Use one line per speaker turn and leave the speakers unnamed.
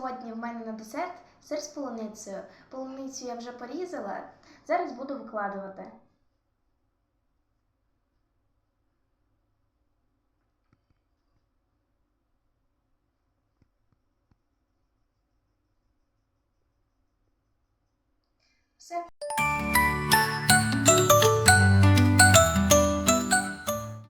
Сьогодні в мене на десерт сир з полуницею. Полуницю я вже порізала. Зараз буду викладувати. Все.